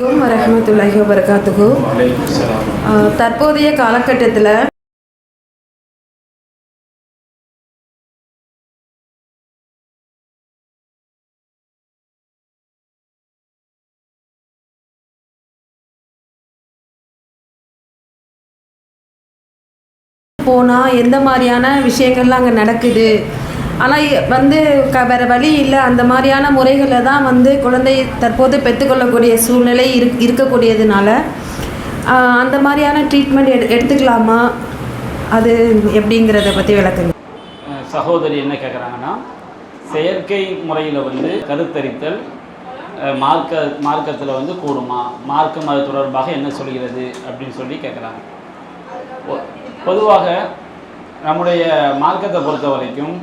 வலைக்கும் வரஹமத்துல்லாஹி வபரகாத்துஹு. ஆஹ் தற்போதைய காலகட்டத்தில் போனால் எந்த மாதிரியான விஷயங்கள்லாம் அங்கே நடக்குது? ஆனால் வந்து க வேறு வழி இல்லை. அந்த மாதிரியான முறைகளில் தான் வந்து குழந்தை தற்போது பெற்றுக்கொள்ளக்கூடிய சூழ்நிலை இருக் இருக்கக்கூடியதுனால அந்த மாதிரியான ட்ரீட்மெண்ட் எடு எடுத்துக்கலாமா? அது எப்படிங்கிறத பற்றி விளக்குங்க. சகோதரி என்ன கேட்குறாங்கன்னா செயற்கை முறையில் வந்து கருத்தரித்தல் மார்க்க மார்க்கத்தில் வந்து கூடுமா? மார்க்கம் அது தொடர்பாக என்ன சொல்கிறது அப்படின்னு சொல்லி கேட்குறாங்க பொ- பொதுவாக நம்முடைய மார்க்கத்தை பொறுத்த வரைக்கும்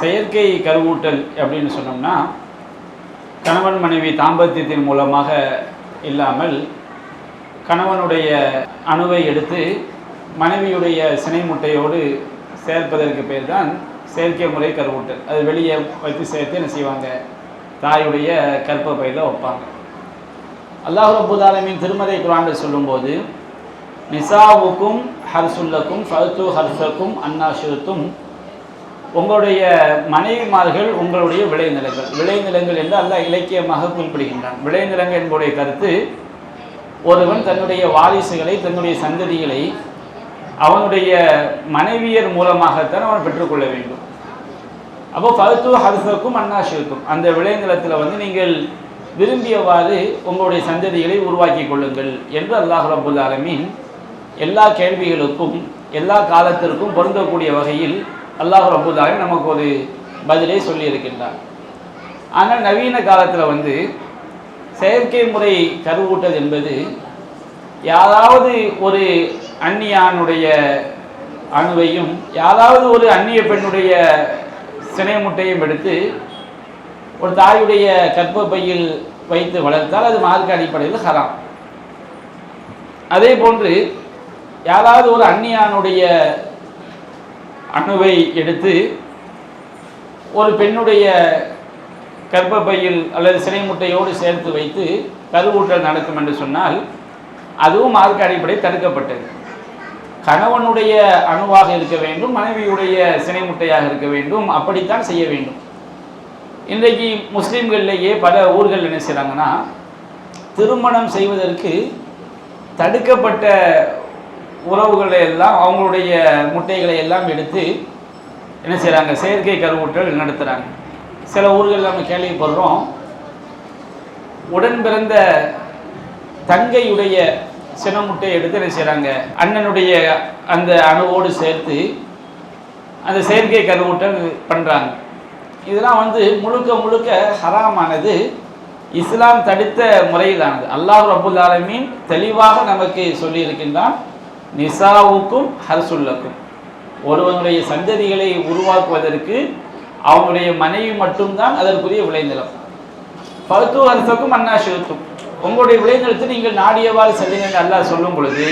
செயற்கை கருவூட்டல் அப்படின்னு சொன்னோம்னா கணவன் மனைவி தாம்பத்தியத்தின் மூலமாக இல்லாமல் கணவனுடைய அணுவை எடுத்து மனைவியுடைய சினை முட்டையோடு சேர்ப்பதற்கு பேர் தான் செயற்கை முறை கருவூட்டல். அது வெளியே வைத்து சேர்த்து என்ன செய்வாங்க? தாயுடைய கற்ப பையில் வைப்பாங்க. அல்லாஹ் ரபுதாலமின் திருமதை திருமறை குரான் சொல்லும்போது நிசாவுக்கும் ஹர்சுல்லக்கும் ஃபல்து ஹர்சக்கும் அன்னாஷுத்தும் உங்களுடைய மனைவிமார்கள் உங்களுடைய விளைநிலங்கள். விளைநிலங்கள் என்று அல்லாஹ் இலக்கியமாக குறிப்பிடுகின்றான். விளைநிலங்கள் என்புடைய கருத்து ஒருவன் தன்னுடைய வாரிசுகளை தன்னுடைய சந்ததிகளை அவனுடைய மனைவியர் மூலமாகத்தான் அவன் பெற்றுக்கொள்ள வேண்டும். அப்போ பருத்துவ ஹர்சக்கும் அன்னாஷிக்கும் அந்த விளைநிலத்தில் வந்து நீங்கள் விரும்பியவாறு உங்களுடைய சந்ததிகளை உருவாக்கி கொள்ளுங்கள் என்று அல்லாஹ் ரபுல் ஆலமின் எல்லா கேள்விகளுக்கும் எல்லா காலத்திற்கும் பொருந்தக்கூடிய வகையில் அல்லாஹ் ரபுல் நமக்கு ஒரு பதிலை சொல்லியிருக்கின்றார் ஆனால் நவீன காலத்தில் வந்து செயற்கை முறை கருவூட்டல் என்பது யாராவது ஒரு அந்நியானுடைய அணுவையும் யாராவது ஒரு அந்நிய பெண்ணுடைய சினைமுட்டையும் எடுத்து ஒரு தாயுடைய கற்ப பையில் வைத்து வளர்த்தால் அது மார்க்க அடிப்படையில் ஹராம். அதே போன்று யாராவது ஒரு அந்நியானுடைய அணுவை எடுத்து ஒரு பெண்ணுடைய கர்ப்பப்பையில் அல்லது சினை முட்டையோடு சேர்த்து வைத்து கருவூட்டல் நடக்கும் என்று சொன்னால் அதுவும் மார்க்க அடிப்படை தடுக்கப்பட்டது. கணவனுடைய அணுவாக இருக்க வேண்டும் மனைவியுடைய சினை முட்டையாக இருக்க வேண்டும் அப்படித்தான் செய்ய வேண்டும். இன்றைக்கு முஸ்லீம்கள்லேயே பல ஊர்கள் என்ன செய்கிறாங்கன்னா திருமணம் செய்வதற்கு தடுக்கப்பட்ட உறவுகளை எல்லாம் அவங்களுடைய முட்டைகளை எல்லாம் எடுத்து என்ன செய்கிறாங்க செயற்கை கருவூட்டல் நடத்துகிறாங்க சில ஊர்கள் நம்ம கேள்விப்படுறோம். உடன் பிறந்த தங்கையுடைய சினமுட்டை எடுத்து என்ன செய்கிறாங்க அண்ணனுடைய அந்த அணுவோடு சேர்த்து அந்த செயற்கை கருவூட்டல் பண்ணுறாங்க இதெல்லாம் வந்து முழுக்க முழுக்க ஹராமானது. இஸ்லாம் தடுத்த முறையிலானது. அல்லாஹ் ரபுல் ஆலமீன் தெளிவாக நமக்கு சொல்லியிருக்கின்றான். நிசாவுக்கும் ஹர்சுல்லக்கும். ஒருவனுடைய சந்ததிகளை உருவாக்குவதற்கு அவனுடைய மனைவி மட்டும்தான் அதற்குரிய விளைநிலம். பருத்துவ அண்ணா அன்னாஷிருக்கும் உங்களுடைய விளைநிலத்தை நீங்கள் நாடியவாறு செல்லுங்கள் நல்லா சொல்லும் பொழுது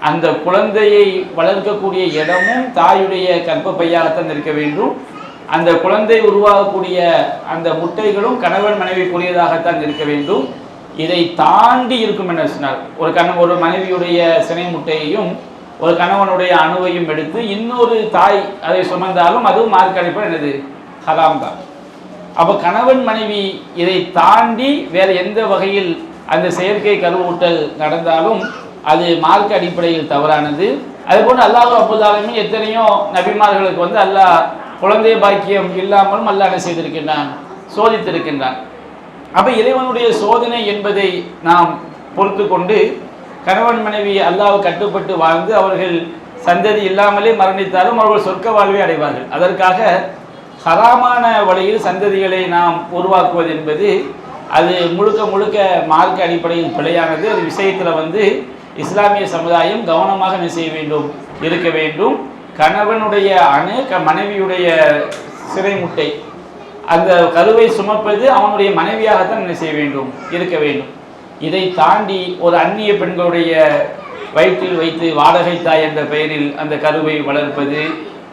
அந்த குழந்தையை வளர்க்கக்கூடிய இடமும் தாயுடைய கர்ப்பப்பையாகத்தான் இருக்க வேண்டும். அந்த குழந்தை உருவாகக்கூடிய அந்த முட்டைகளும் கணவன் மனைவிக்குரியதாகத்தான் இருக்க வேண்டும். இதை தாண்டி இருக்கும் என்ன சொன்னார். ஒரு கண ஒரு மனைவியுடைய சினை முட்டையையும் ஒரு கணவனுடைய அணுவையும் எடுத்து இன்னொரு தாய் அதை சுமந்தாலும் அதுவும் மார்க் அடிப்படை என்னது? ஹராம் தான். அப்போ கணவன் மனைவி இதை தாண்டி வேறு எந்த வகையில் அந்த செயற்கை கருவூட்டல் நடந்தாலும் அது மார்க்க அடிப்படையில் தவறானது. அதுபோன்று அல்லாஹ் அப்புதாலுமே எத்தனையோ நபிமார்களுக்கு வந்து அல்லாஹ் குழந்தை பாக்கியம் இல்லாமலும் அல்லாஹ் செய்திருக்கின்றான்? சோதித்திருக்கின்றான். அப்போ இறைவனுடைய சோதனை என்பதை நாம் பொறுத்து கொண்டு கணவன் மனைவி அல்லாஹ் கட்டுப்பட்டு வாழ்ந்து அவர்கள் சந்ததி இல்லாமலே மரணித்தாலும் அவர்கள் சொர்க்க வாழ்வை அடைவார்கள். அதற்காக ஹராமான வழியில் சந்ததிகளை நாம் உருவாக்குவது என்பது அது முழுக்க முழுக்க மார்க்க அடிப்படையில் பிழையானது. அது விஷயத்தில் வந்து இஸ்லாமிய சமுதாயம் கவனமாக என்ன செய்ய வேண்டும்? இருக்க வேண்டும். கணவனுடைய அணு க மனைவியுடைய சிறை முட்டை அந்த கருவை சுமப்பது அவனுடைய மனைவியாகத்தான் என்ன செய்ய வேண்டும்? இருக்க வேண்டும். இதை தாண்டி ஒரு அந்நிய பெண்களுடைய வயிற்றில் வைத்து வாடகை தாய் என்ற பெயரில் அந்த கருவை வளர்ப்பது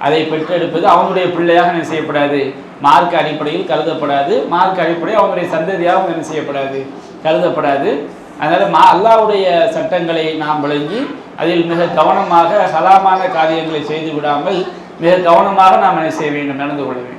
அதை பெற்றெடுப்பது அவனுடைய பிள்ளையாக என்ன செய்யப்படாது? மார்க் அடிப்படையில் கருதப்படாது. மார்க் அடிப்படையில் அவனுடைய சந்ததியாக என்ன செய்யப்படாது? கருதப்படாது. அதனால் மா அல்லாவுடைய சட்டங்களை நாம் விளங்கி அதில் மிக கவனமாக ஹலாமான காரியங்களை செய்து விடாமல் மிக கவனமாக நாம் என்ன செய்ய வேண்டும்? நடந்து கொள்ள வேண்டும்.